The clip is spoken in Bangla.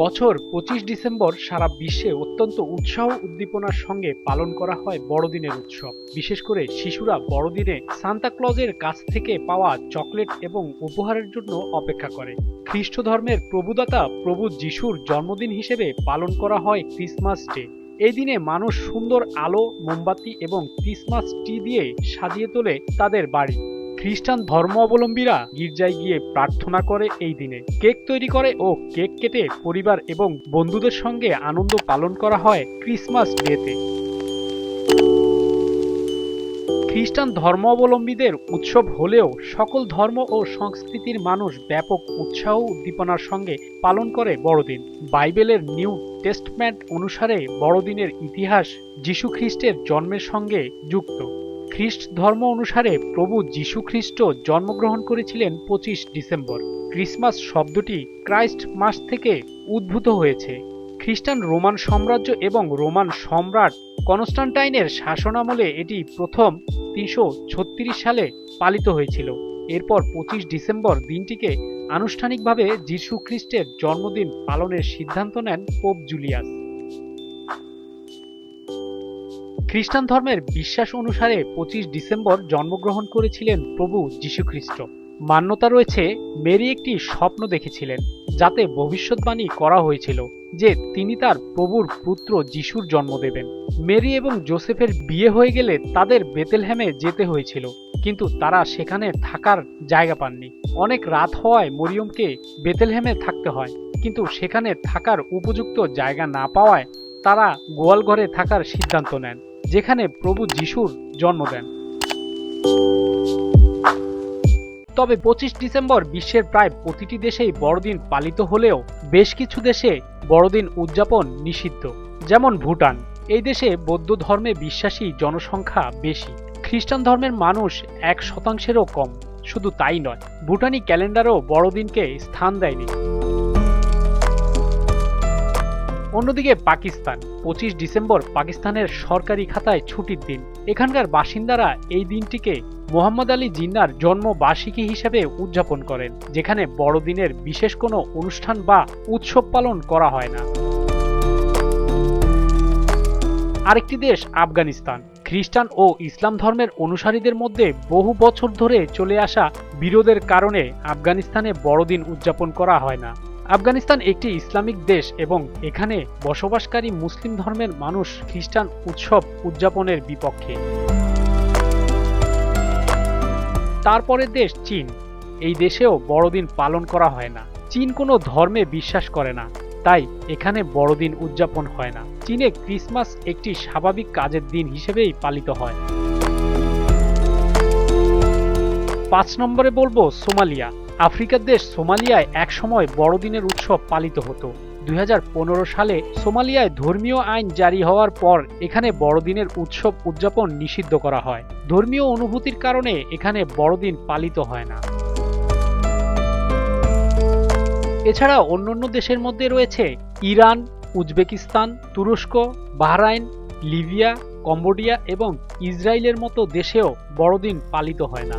বছর পঁচিশ ডিসেম্বর সারা বিশ্বে অত্যন্ত উৎসাহ উদ্দীপনার সঙ্গে পালন করা হয় বড়দিনের উৎসব। বিশেষ করে শিশুরা বড়দিনে সান্তা ক্লজের কাছ থেকে পাওয়া চকলেট এবং উপহারের জন্য অপেক্ষা করে। খ্রিস্ট ধর্মের প্রভুদাতা প্রভু যিশুর জন্মদিন হিসেবে পালন করা হয় ক্রিসমাস ডে। এই দিনে মানুষ সুন্দর আলো, মোমবাতি এবং ক্রিসমাস ট্রি দিয়ে সাজিয়ে তোলে তাদের বাড়ি। খ্রিস্টান ধর্ম অবলম্বীরা গির্জায় গিয়ে প্রার্থনা করে এই দিনে। কেক তৈরি করে ও কেক কেটে পরিবার এবং বন্ধুদের সঙ্গে আনন্দ পালন করা হয় ক্রিসমাস ডেতে। খ্রিস্টান ধর্মাবলম্বীদের উৎসব হলেও সকল ধর্ম ও সংস্কৃতির মানুষ ব্যাপক উৎসাহ উদ্দীপনার সঙ্গে পালন করে বড়দিন। বাইবেলের নিউ টেস্টমেন্ট অনুসারে বড়দিনের ইতিহাস যীশু খ্রিস্টের জন্মের সঙ্গে যুক্ত। খ্রিস্ট ধর্ম অনুসারে প্রভু যীশু খ্রিস্ট জন্মগ্রহণ করেছিলেন পঁচিশ ডিসেম্বর। ক্রিসমাস শব্দটি ক্রাইস্ট মাস থেকে উদ্ভূত হয়েছে। খ্রিস্টান রোমান সাম্রাজ্য এবং রোমান সম্রাট কনস্টান্টাইনের শাসনামলে এটি প্রথম তিনশো ছত্রিশ সালে পালিত হয়েছিল। এরপর পঁচিশ ডিসেম্বর দিনটিকে আনুষ্ঠানিকভাবে যীশু খ্রিস্টের জন্মদিন পালনের সিদ্ধান্ত নেন পোপ জুলিয়াস। খ্রিস্টান ধর্মের বিশ্বাস অনুসারে পঁচিশ ডিসেম্বর জন্মগ্রহণ করেছিলেন প্রভু যীশুখ্রিস্ট। মান্যতা রয়েছে, মেরি একটি স্বপ্ন দেখেছিলেন, যাতে ভবিষ্যৎবাণী করা হয়েছিল যে তিনি তার প্রভুর পুত্র যিশুর জন্ম দেবেন। মেরি এবং জোসেফের বিয়ে হয়ে গেলে তাদের বেতেলহ্যামে যেতে হয়েছিল, কিন্তু তারা সেখানে থাকার জায়গা পাননি। অনেক রাত হওয়ায় মরিয়মকে বেতেলহ্যামে থাকতে হয়, কিন্তু সেখানে থাকার উপযুক্ত জায়গা না পাওয়ায় তারা গোয়ালঘরে থাকার সিদ্ধান্ত নেন। যেখানে প্রভু যিশুর জন্ম দেন। তবে পঁচিশ ডিসেম্বর বিশ্বের প্রায় প্রতিটি দেশেই বড়দিন পালিত হলেও বেশ কিছু দেশে বড়দিন উদযাপন নিষিদ্ধ, যেমন ভুটান। এই দেশে বৌদ্ধ ধর্মে বিশ্বাসী জনসংখ্যা বেশি। খ্রিস্টান ধর্মের মানুষ এক শতাংশেরও কম। শুধু তাই নয়, ভুটানি ক্যালেন্ডারও বড়দিনকে স্থান দেয়নি। অন্যদিকে পাকিস্তান, পঁচিশ ডিসেম্বর পাকিস্তানের সরকারি খাতায় ছুটির দিন। এখানকার বাসিন্দারা এই দিনটিকে মোহাম্মদ আলী জিন্নার জন্মবার্ষিকী হিসেবে উদযাপন করেন, যেখানে বড়দিনের বিশেষ কোনো অনুষ্ঠান বা উৎসব পালন করা হয় না। আরেকটি দেশ, আফগানিস্তান। খ্রিস্টান ও ইসলাম ধর্মের অনুসারীদের মধ্যে বহু বছর ধরে চলে আসা বিরোধের কারণে আফগানিস্তানে বড়দিন উদযাপন করা হয় না। আফগানিস্তান একটি ইসলামিক দেশ এবং এখানে বসবাসকারী মুসলিম ধর্মের মানুষ খ্রিস্টান উৎসব উদযাপনের বিপক্ষে। তারপরের দেশ চীন। এই দেশেও বড়দিন পালন করা হয় না। চীন কোনো ধর্মে বিশ্বাস করে না, তাই এখানে বড়দিন উদযাপন হয় না। চীনে ক্রিসমাস একটি স্বাভাবিক কাজের দিন হিসেবেই পালিত হয়। পাঁচ নম্বরে বলব সোমালিয়া। আফ্রিকার দেশ সোমালিয়ায় একসময় বড়দিনের উৎসব পালিত হতো। দুই হাজার পনেরো সালে সোমালিয়ায় ধর্মীয় আইন জারি হওয়ার পর এখানে বড়দিনের উৎসব উদযাপন নিষিদ্ধ করা হয়। ধর্মীয় অনুভূতির কারণে এখানে বড়দিন পালিত হয় না। এছাড়া অন্যান্য দেশের মধ্যে রয়েছে ইরান, উজবেকিস্তান, তুরস্ক, বাহরাইন, লিবিয়া, কম্বোডিয়া এবং ইসরায়েলের মতো দেশেও বড়দিন পালিত হয় না।